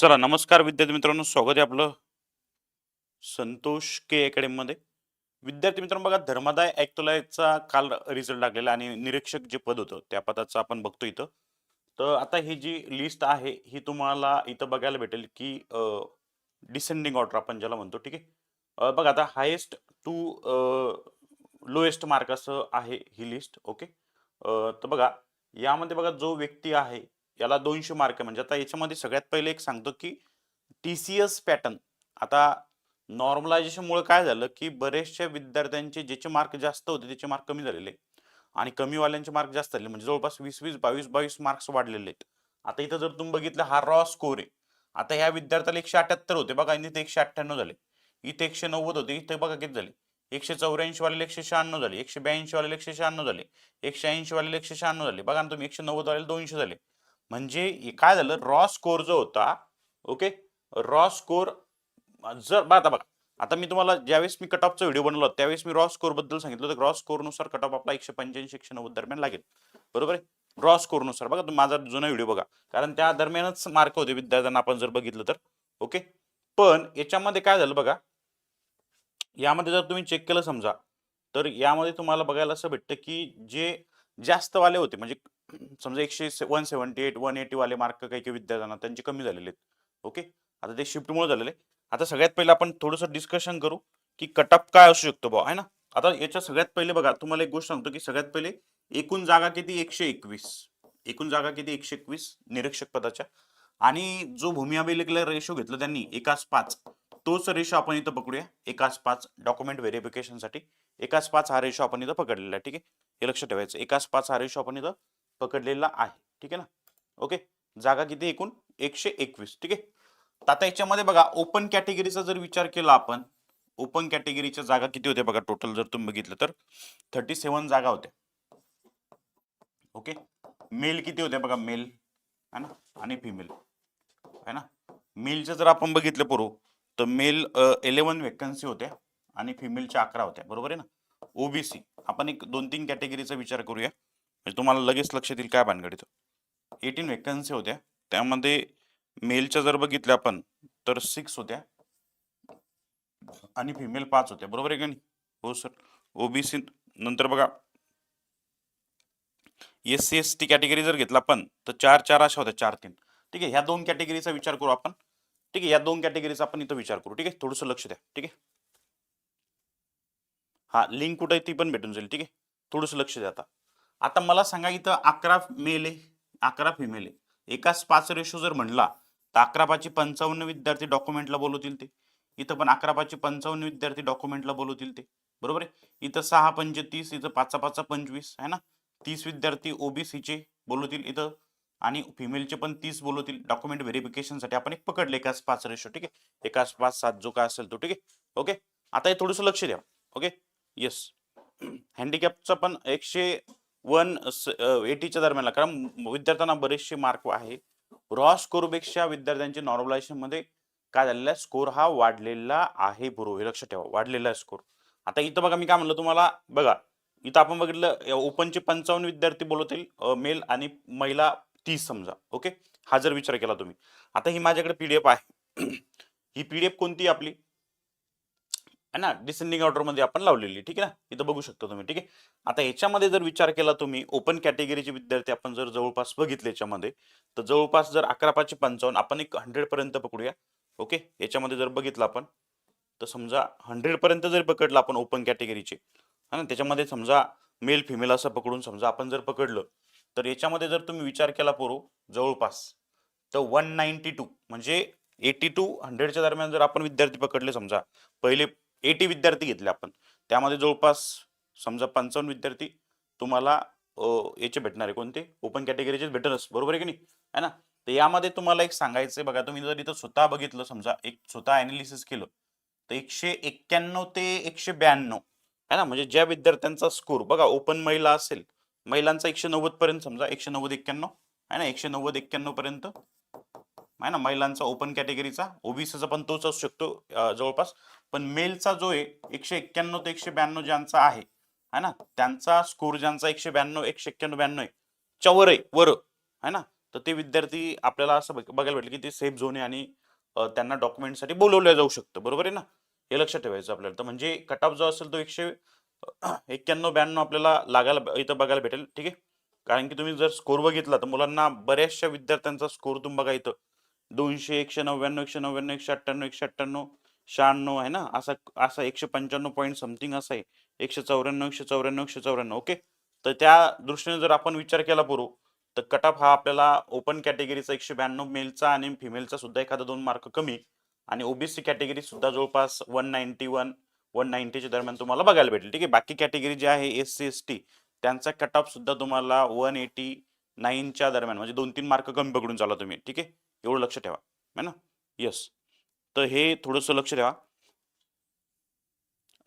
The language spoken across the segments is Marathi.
चला नमस्कार विद्यार्थी मित्रांनो स्वागत आहे आपलं संतोष के अकॅडमीमध्ये विद्यार्थी मित्रांनो बघा धर्मादाय ऐक्तोलायचा काल रिझल्ट लागलेला आणि निरीक्षक जे पद होतं त्या पदाचं आपण बघतो इथं. तर आता ही जी लिस्ट आहे ही तुम्हाला इथं बघायला भेटेल की डिसेंडिंग ऑर्डर आपण ज्याला म्हणतो ठीक आहे? बघा आता हायेस्ट टू लोएस्ट मार्क असं आहे ही लिस्ट ओके? तर बघा यामध्ये बघा जो व्यक्ती आहे याला दोनशे मार्क आहे. म्हणजे आता याच्यामध्ये सगळ्यात पहिले एक सांगतो की टी सी एस पॅटर्न आता नॉर्मलायझेशनमुळे काय झालं की बरेचशा विद्यार्थ्यांचे ज्याचे मार्क जास्त होते त्याचे मार्क कमी झालेले. आणि कमीवाल्यांचे मार्क जास्त झाले. म्हणजे जवळपास वीस वीस बावीस बावीस मार्क्स वाढलेले आहेत. आता इथं जर तुम्ही बघितलं हा रॉ स्कोर आहे. आता ह्या विद्यार्थ्याला एकशे अठ्याहत्तर होते. बघा आणि इथे एकशे अठ्ठ्याण्णव झाले. इथे एकशे नव्वद होते. इथे बघा किती झाले? एकशे चौऱ्याऐंशी वाले एकशे शहाण्णव झाले. एकशे ब्याऐंशी वाले एकशे शहाण्णव झाले. एकशे ऐंशी वाले एकशे शहाण्णव झाले. बघा ना तुम्ही एकशे नव्वद वाले दोनशे झाले. म्हणजे काय झालं? रॉ स्कोर जो होता ओके रॉ स्कोर जर बघा आता बघा. आता मी तुम्हाला ज्यावेळेस मी कट ऑफचा व्हिडिओ बनवला त्यावेळेस मी रॉ स्कोरबद्दल सांगितलं होतं. रॉ स्कोरनुसार कट ऑफ आपला एकशे पंच्याऐंशी एकशे नव्वद दरम्यान लागेल. बरोबर आहे? रॉ स्कोरनुसार बघा तुम्ही माझा जुना व्हिडिओ बघा. कारण त्या दरम्यानच मार्क होते विद्यार्थ्यांना आपण जर बघितलं तर ओके पण याच्यामध्ये काय झालं बघा? यामध्ये जर तुम्ही चेक केलं समजा तर यामध्ये तुम्हाला बघायला असं भेटतं की जे जास्तवाले होते म्हणजे समजा एकशे one seventy eight one eighty वाले मार्क काही काही विद्यार्थ्यांना त्यांचे कमी झालेले आहेत. ओके आता ते शिफ्टमुळे झालेले आता सगळ्यात पहिले आपण थोडंसं डिस्कशन करू की कटअप काय असू शकतो भाऊ आहे ना? आता याच्या सगळ्यात पहिले बघा तुम्हाला एक गोष्ट सांगतो की सगळ्यात पहिले एकूण जागा किती? एकशे एकवीस. एकूण जागा किती? एकशे एकवीस निरीक्षक पदाच्या. आणि जो भूमी अभिलेखला रेशो घेतला त्यांनी एकाच पाच. तोच रेशो आपण इथं पकडूया. एकाच पाच डॉक्युमेंट व्हेरिफिकेशनसाठी एकाच पाच हा रेशो आपण इथं पकडलेला आहे. ठीक आहे? हे लक्ष ठेवायचं. एकाच पाच हा रेशो आपण इथं पकडलेला आहे. ठीक आहे ना? ओके जागा किती? एकूण एकशे एकवीस. ठीक आहे? आता याच्यामध्ये बघा ओपन कॅटेगरीचा जर विचार केला आपण ओपन कॅटेगरीच्या जागा किती होत्या बघा? टोटल जर तुम्ही बघितलं तर थर्टी सेवन जागा होत्या. ओके मेल किती होत्या बघा? मेल है ना? आणि फिमेल है ना? मेलचं जर आपण बघितलं पूर्व तर मेल इलेवन वेकन्सी होत्या आणि फिमेलच्या अकरा होत्या. बरोबर आहे ना? ओबीसी आपण एक दोन तीन कॅटेगरीचा विचार करूया. म्हणजे तुम्हाला लगेच लक्षात येईल काय भानगडीत एटीन वेकन्सी होत्या. त्यामध्ये मेलच्या जर बघितल्या आपण तर सिक्स होत्या. आणि फिमेल पाच होत्या. बरोबर आहे का नाही? हो सर ओबीसी नंतर बघा. S C S T category जर घेतला आपण तर चार चार अशा होत्या. चार तीन. ठीक आहे? ह्या दोन कॅटेगरीचा विचार करू आपण. ठीक आहे? या दोन कॅटेगरीचा आपण इथं विचार करू. ठीक आहे? थोडंसं लक्ष द्या. ठीक आहे? हा लिंक कुठे आहे ती पण भेटून जाईल. ठीक आहे? थोडंसं लक्ष द्या आता. आता मला सांगा इथं अकरा मेल आहे अकरा फिमेल आहे. एकाच पाच रेशो जर म्हणला तर अकरा पाचशे पंचावन्न विद्यार्थी डॉक्युमेंटला बोलवतील ते. इथं पण अकरा पाचशे पंचावन्न विद्यार्थी डॉक्युमेंटला बोलवतील ते. बरोबर आहे? इथं सहा पंचे तीस इथं पाचचा पाचा पंचवीस आहे ना? तीस विद्यार्थी ओबीसीचे बोलवतील इथं. आणि फिमेलचे पण तीस बोलवतील. डॉक्युमेंट व्हेरिफिकेशनसाठी आपण एक पकडले एकाच पाच रेशो ठीक आहे? एकाच पाच सात जो काय असेल तो ठीक आहे? ओके आता हे थोडंसं लक्ष द्या. ओके येस हँडिकॅपचा पण एकशे वन एटीच्या दरम्यान कारण विद्यार्थ्यांना बरेचसे मार्क आहे रॉ स्कोरपेक्षा विद्यार्थ्यांचे नॉर्मलायझेशनमध्ये काय झालेला आहे? स्कोर हा वाढलेला आहे बरोबर. हे लक्षात ठेवा. वाढलेला आहे स्कोर आता इथं बघा मी काय म्हणलं तुम्हाला? बघा इथं आपण बघितलं ओपनचे पंचावन्न विद्यार्थी बोलवतील मेल आणि महिला तीस समजा. ओके हा जर विचार केला तुम्ही. आता ही माझ्याकडे पीडीएफ आहे. ही पीडीएफ कोणती आहे आपली? आहे ना? डिसेंडिंग ऑर्डरमध्ये आपण लावलेली ठीक आहे ना? इथं बघू शकता तुम्ही ठीक आहे? आता याच्यामध्ये जर विचार केला तुम्ही ओपन कॅटेगरीचे विद्यार्थी आपण जर जवळपास बघितले याच्यामध्ये तर जवळपास जर अकरा पाचशे पंचावन्न आपण एक हंड्रेड पर्यंत पकडूया ओके? याच्यामध्ये जर बघितलं आपण तर समजा हंड्रेड पर्यंत जर पकडलं आपण ओपन कॅटेगरीचे हा ना? त्याच्यामध्ये समजा मेल फिमेल असं पकडून समजा आपण जर पकडलं तर याच्यामध्ये जर तुम्ही विचार केला पोरो जवळपास तर वन नाईन्टी टू म्हणजे एटी टू हंड्रेडच्या दरम्यान जर आपण विद्यार्थी पकडले समजा पहिले एटी विद्यार्थी घेतले आपण. त्यामध्ये जवळपास समजा पंचावन्न विद्यार्थी तुम्हाला याचे भेटणार आहे. कोणते? ओपन कॅटेगरीचेच भेटलच. बरोबर आहे की नाही? है ना? तर यामध्ये तुम्हाला एक सांगायचं बघा. तुम्ही जर इथं स्वतः बघितलं समजा एक स्वतः अनालिसिस केलं तर एकशे एक्क्याण्णव ते एकशे ब्याण्णव है ना? म्हणजे ज्या विद्यार्थ्यांचा स्कोर बघा ओपन महिला असेल महिलांचा एकशे नव्वद पर्यंत समजा एकशे नव्वद एक्क्याण्णव आहे ना? एकशे नव्वद एक्क्याण्णव पर्यंत आहे ना महिलांचा ओपन कॅटेगरीचा ओबीसीचा पण तोच असू शकतो जवळपास. पण मेलचा जो आहे एकशे एक्क्याण्णव ते एकशे ब्याण्णव ज्यांचा आहे है ना? त्यांचा स्कोर ज्यांचा एकशे ब्याण्णव एकशे एक्क्याण्णव ब्याण्णव आहे. च्या वर आहे वर है ना? तर ते विद्यार्थी आपल्याला असं बघायला भेटलं की ते सेफ झोन आहे आणि त्यांना डॉक्युमेंटसाठी बोलवलं जाऊ शकतं. बरोबर आहे ना? हे लक्षात ठेवायचं आपल्याला. तर म्हणजे कट ऑफ जो असेल तो एकशे एक्क्याण्णव ब्याण्णव आपल्याला लागायला इथं बघायला भेटेल. ठीक आहे? कारण की तुम्ही जर स्कोर बघितला तर मुलांना बऱ्याचशा विद्यार्थ्यांचा स्कोर तुम्ही बघा इथं. दोनशे एकशे नव्याण्णव एकशे नव्याण्णव एकशे अठ्ठ्याण्णव एकशे अठ्ठ्याण्णव शहाण्णव आहे ना? असा असा एकशे पंच्याण्णव पॉईंट समथिंग असं आहे. एकशे चौऱ्याण्णव एकशे चौऱ्याण्णव एकशे चौऱ्याण्णव ओके तर त्या दृष्टीने जर आपण विचार केला पुरो तर कट ऑफ हा आपल्याला ओपन कॅटेगरीचा एकशे ब्याण्णव मेलचा आणि फिमेलचा सुद्धा एखादा दोन मार्क कमी. आणि ओबीसी कॅटेगरी सुद्धा जवळपास वन नाईन्टी वन वन नाईन्टीच्या दरम्यान तुम्हाला बघायला भेटेल. ठीक आहे? बाकी कॅटेगरी जी आहे एस सी एस टी त्यांचा कट ऑफ सुद्धा तुम्हाला वन एटी नाईनच्या दरम्यान म्हणजे दोन तीन मार्क कमी पकडून चाला तुम्ही. ठीक आहे? एवढं लक्ष ठेवा है ना? येस तर हे थोडंसं लक्ष ठेवा.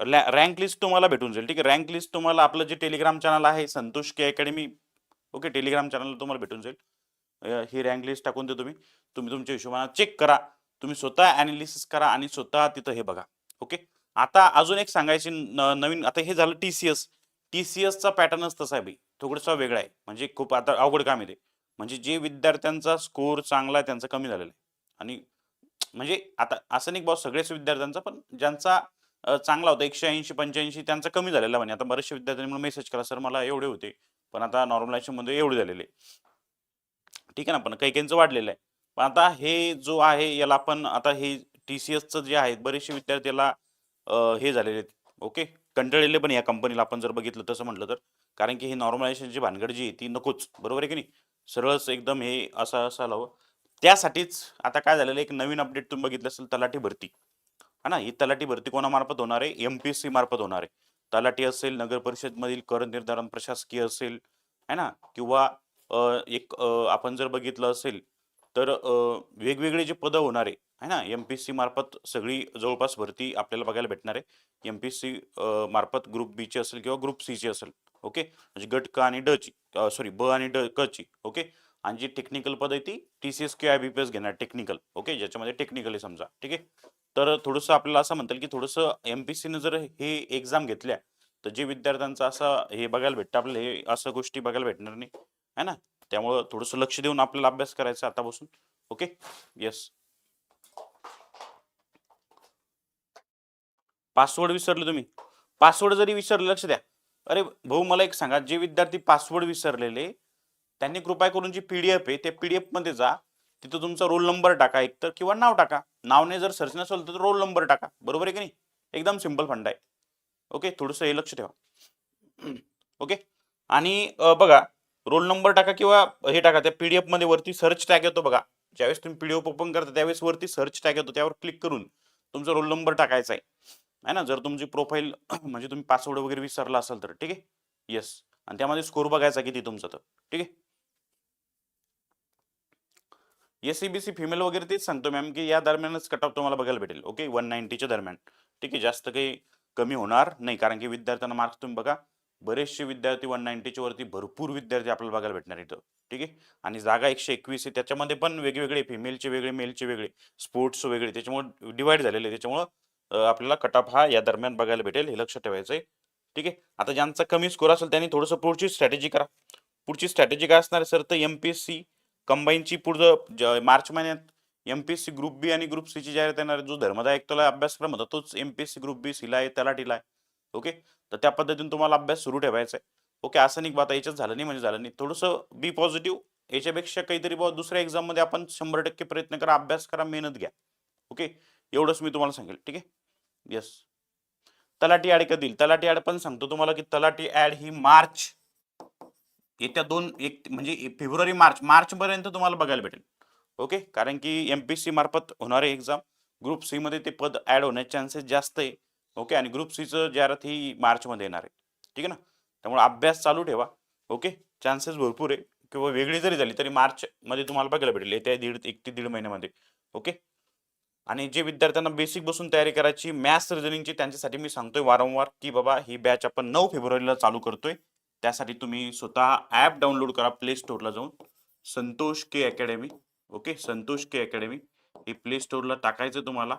रँक लिस्ट तुम्हाला भेटून जाईल ठीक आहे? रँक लिस्ट तुम्हाला आपलं जे टेलिग्राम चॅनल आहे Santosh K academy okay Telegram channel तुम्हाला भेटून जाईल. ही रँक लिस्ट टाकून दे तुम्ही तुम्ही तुमच्या हिशोबाने चेक करा. तुम्ही स्वतः ॲनालिसिस करा आणि स्वतः तिथं हे बघा ओके आता अजून एक सांगायची नवीन आता हे झालं T C S T C एसचा पॅटर्नच तसा आहे भाई थोडंसा वेगळा आहे. म्हणजे खूप आता अवघड काम आहे ते. म्हणजे जे विद्यार्थ्यांचा स्कोर चांगला आहे त्यांचा कमी झालेला आहे. आणि म्हणजे आता असं नाही बॉस सगळेच विद्यार्थ्यांचा पण ज्यांचा चांगला होता एकशे ऐंशी पंच्याऐंशी त्यांचा कमी झालेला म्हणजे आता बरेचशे विद्यार्थ्यांनी म्हणून मेसेज केला सर मला एवढे होते पण आता नॉर्मलायझेशनमध्ये एवढे झालेले ठीक आहे ना पण काही काहींचं वाढलेलं आहे. पण आता हे जो आहे याला आपण आता हे टी सी एसचं जे आहे बरेचसे विद्यार्थी याला हे झालेले आहेत. ओके? कंटाळलेले पण या कंपनीला आपण जर बघितलं तसं म्हटलं तर. कारण की हे नॉर्मलायझेशनची भानगड जी आहे ती नकोच. बरोबर आहे की नाही? सरळच एकदम हे असं असायला हवं त्यासाठीच आता काय झालेलं एक नवीन अपडेट तुम्ही बघितलं असेल तलाठी भरती. हा ना? ही तलाठी भरती कोणामार्फत होणार आहे? एम पी एस सी मार्फत होणार आहे. तलाठी असेल नगर परिषदमधील कर निर्धारण प्रशासकीय असेल है ना? किंवा एक आपण जर बघितलं असेल तर वेगवेगळे जे पदं होणार आहे है ना? एम पी एस सी मार्फत सगळी जवळपास भरती आपल्याला बघायला भेटणार आहे. एम पी एस सी मार्फत ग्रुप बीची असेल किंवा ग्रुप सीची असेल ओके? म्हणजे गट क आणि ड ची सॉरी ब आणि ड क ची ओके? आणि जी टेक्निकल पद आहे ती टी सी एस किंवा आय बी पी एस घेणार टेक्निकल ओके? ज्याच्यामध्ये टेक्निकल आहे समजा ठीक आहे? तर थोडंसं आपल्याला असं म्हणता की थोडंसं एम पी सीनं जर हे एक्झाम घेतल्या तर जे विद्यार्थ्यांचं असं हे बघायला भेटतं आपल्याला हे असं गोष्टी बघायला भेटणार नाही है ना? त्यामुळं थोडंसं लक्ष देऊन आपल्याला अभ्यास करायचा आतापासून ओके? येस पासवर्ड विसरले तुम्ही. पासवर्ड जरी विसरले लक्ष द्या. अरे भाऊ मला एक सांगा. जे विद्यार्थी पासवर्ड विसरलेले त्यांनी कृपया करून जी पीडीएफ आहे त्या पीडीएफमध्ये जा. तिथं तुमचा रोल नंबर टाका एकतर किंवा नाव टाका. नावने जर सर्च नसेल तर रोल नंबर टाका. बरोबर आहे की नाही? एकदम सिंपल फंड आहे. ओके थोडंसं हे लक्ष ठेवा. ओके आणि बघा रोल नंबर टाका किंवा हे टाका त्या पीडीएफमध्ये वरती सर्च टॅग येतो बघा. ज्यावेळेस तुम्ही पीडीएफ ओपन करता त्यावेळेस वरती सर्च टॅग येतो. त्यावर क्लिक करून तुमचा रोल नंबर टाकायचा आहे. आहे ना? जर तुमची प्रोफाईल म्हणजे तुम्ही पासवर्ड वगैरे विसरला असाल तर ठीक आहे? येस आणि त्यामध्ये स्कोर बघायचा किती तुमचा तर ठीक आहे? S C B C female वगैरे तेच सांगतो मॅम की या दरम्यानच कट ऑफ तुम्हाला बघायला भेटेल ओके वन नाईन्टीच्या दरम्यान ठीक आहे? जास्त काही कमी होणार नाही कारण की विद्यार्थ्यांना मार्क्स तुम्ही बघा बरेचसे विद्यार्थी वन नाईन्टीच्या वरती भरपूर विद्यार्थी आपल्याला बघायला भेटणार इथं ठीक आहे? आणि जागा एकशे एकवीस आहे त्याच्यामध्ये पण वेगवेगळे फिमेलचे वेगळे मेलचे वेगळे स्पोर्ट्स वेगळे त्याच्यामुळे डिवाईड झालेले त्याच्यामुळं आपल्याला कटअप हा या दरम्यान बघायला भेटेल हे लक्षात ठेवायचं आहे ठीक आहे? आता ज्यांचा कमी स्कोर असेल त्यांनी थोडंसं पुढची स्ट्रॅटेजी करा. पुढची स्ट्रॅटेजी काय असणार आहे सर? तर एम पी एस सी कंबाईनची पुढं मार्च महिन्यात M P S C group B आणि ग्रुप सीची जाहिरात येणार आहे. जो धर्मदाय एकतला अभ्यासक्रम होता तोच M P S C group B सीला आहे त्याला तलाठीला आहे. ओके? तर त्या पद्धतीने तुम्हाला अभ्यास सुरू ठेवायचा आहे. ओके? असं निघ आता याच्यात झालं नाही म्हणजे झालं नाही. थोडंसं बी पॉझिटिव्ह याच्यापेक्षा काहीतरी बुवा दुसऱ्या एक्झाममध्ये आपण शंभर टक्के प्रयत्न करा अभ्यास करा मेहनत घ्या. ओके? एवढंच मी तुम्हाला सांगेल. ठीक आहे? येस तलाठी ॲड कधी तलाठी ॲड पण सांगतो तुम्हाला की तलाठी ॲड ही मार्च. येत्या दोन एक म्हणजे फेब्रुवारी मार्च. मार्च पर्यंत तुम्हाला बघायला भेटेल. ओके? कारण की एम पी सी मार्फत होणारे एक्झाम ग्रुप सी मध्ये ते पद ऍड होण्याचे चान्सेस जास्त आहे. ओके? आणि ग्रुप सीचं जाहिरात ही मार्चमध्ये येणार आहे. ठीक आहे ना? त्यामुळे अभ्यास चालू ठेवा. ओके? चान्सेस भरपूर आहे. किंवा वेगळी जरी झाली तरी मार्चमध्ये तुम्हाला बघायला भेटेल. येत्या दीड एक ते दीड महिन्यामध्ये. ओके? आणि जे विद्यार्थ्यांना बेसिक बसून तयारी करायची मॅथ्स रिझनिंगची त्यांच्यासाठी मी सांगतोय वारंवार की बाबा ही बॅच आपण नऊ फेब्रुवारीला चालू करतोय. त्यासाठी तुम्ही स्वतः ॲप डाउनलोड करा प्ले स्टोअरला जाऊन. Santosh K academy okay Santosh K academy हे प्ले स्टोअरला टाकायचं तुम्हाला.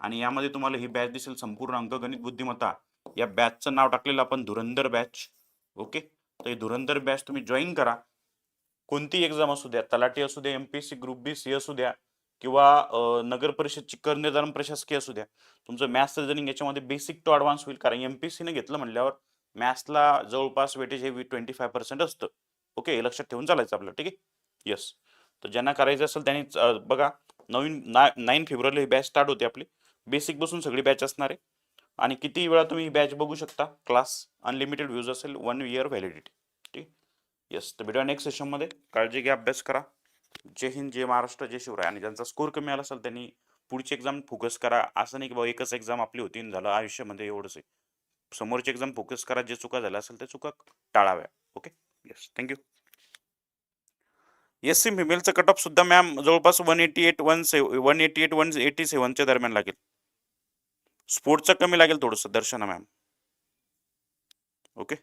आणि यामध्ये तुम्हाला ही बॅच दिसेल संपूर्ण अंकगणित बुद्धिमत्ता. या बॅचचं नाव टाकलेलं आपण धुरंधर बॅच ओके तर ही धुरंधर बॅच तुम्ही जॉईन करा. कोणती एक्झाम असू द्या तलाठी असू द्या सी ग्रुप बी सी असू द्या किंवा नगर परिषदची कर निर्धारण प्रशासकीय असू द्या. तुमचं मॅथ्स रिझनिंग याच्यामध्ये बेसिक टू ॲडव्हान्स होईल. कारण एम पी सीने घेतलं म्हटल्यावर मॅथ्सला जवळपास वेटेज हे ट्वेंटी फाय पर्सेंट असतं. ओके हे लक्षात ठेवून चालायचं आपलं ठीक आहे? येस तर ज्यांना करायचं असेल त्यांनी बघा नवीन ना नाईन फेब्रुवारीला ही बॅच स्टार्ट होते आपली. बेसिक बसून सगळी बॅच असणार आहे. आणि किती वेळा तुम्ही बॅच बघू शकता? क्लास अनलिमिटेड व्ह्यूज असेल वन इयर व्हॅलिडिटी ठीक येस तर भेटूया नेक्स्ट सेशनमध्ये काळजी घ्या अभ्यास करा. जय हिंद जय महाराष्ट्र जय शिवराय. आणि ज्यांचा स्कोर कमी आला असेल त्यांनी पुढची एक्झाम फोकस करा. असं नाही की बाबा एकच एक्झाम आपली होती झालं आयुष्यामध्ये एवढंच आहे. समोरची एक्झाम फोकस करा. जे चुका झाल्या असेल त्या चुका टाळाव्या. Okay yes thank you S C फिमेलचं cut off सुद्धा मॅम जवळपास वन एटी एट वन से one eighty eight one eighty सेवनच्या दरम्यान लागेल. स्पोर्टचं कमी लागेल थोडंसं. दर्शना मॅम ओके